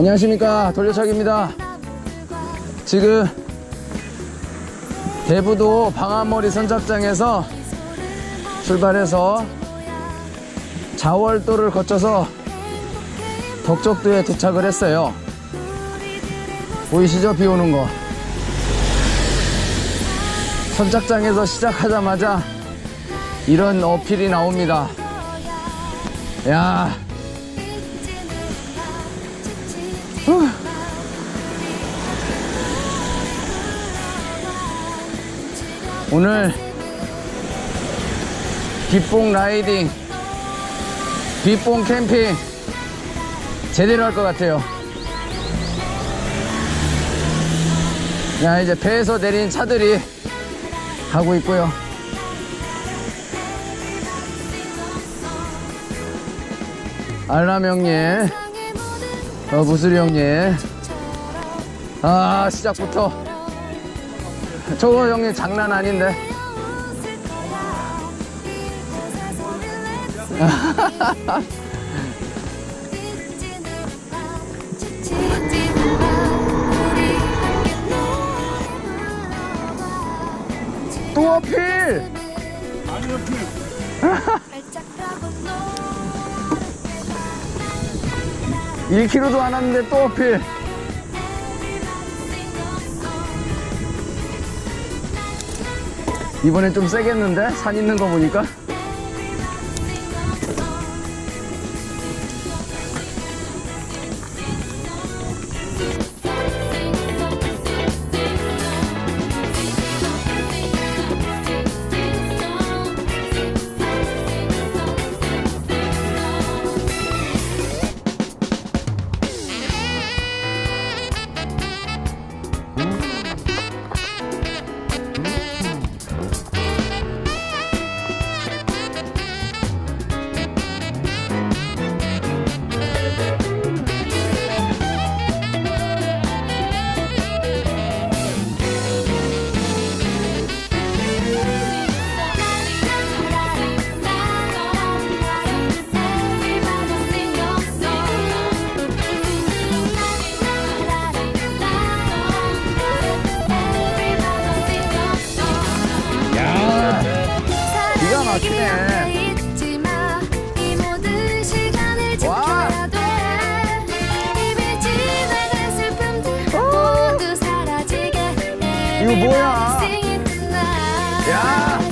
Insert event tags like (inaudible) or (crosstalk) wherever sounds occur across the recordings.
안녕하십니까. 돌려차기입니다. 지금 대부도 방아머리 선착장에서 출발해서 자월도를 거쳐서 덕적도에 도착을 했어요. 보이시죠? 비 오는 거. 선착장에서 시작하자마자 이런 어필이 나옵니다. 야 오늘 빗봉 라이딩 빗봉 캠핑 제대로 할 것 같아요. 야 이제 배에서 내린 차들이 가고 있고요. 알람 형님 어, 무슬이 형님. 아 시작부터. 저거 형님 장난 아닌데. (laughs) 또 어필 1kg도 안 왔는데 또 어필 이번엔 좀 세겠는데? 산 있는 거 보니까 야.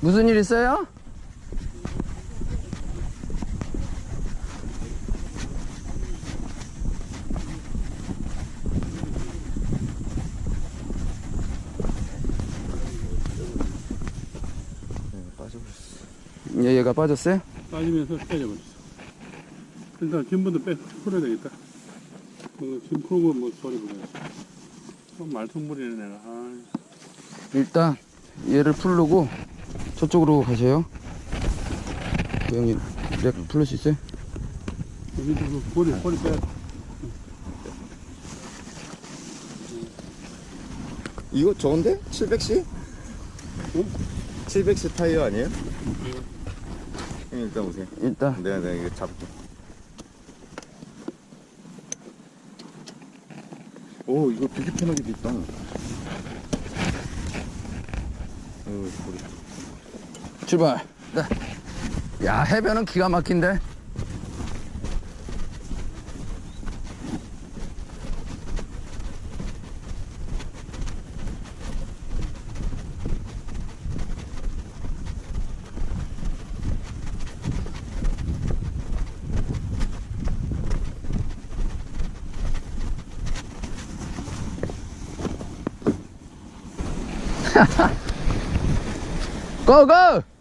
무슨 일 있어요? 얘, 얘가 빠졌어요? 빠지면서 빼져버렸어. 일단 김분도 빼, 풀어야 되겠다. 그, 김 풀고 뭐 소리 불러야지. 어, 말썽 부리네, 내가. 아, 일단 얘를 풀르고 저쪽으로 가세요. 그 형님, 렉 풀릴 수 있어요? 그 꼬리, 꼬리 빼. 이거 좋은데? 700C? 응? 700C 타이어 아니에요? 형 일단 오세요. 일단 내가 내가 이거 잡을게. 오 이거 되게 편하게 돼 있다. 어, 소리. 출발. 네. 야 해변은 기가 막힌데. (laughs) 고고!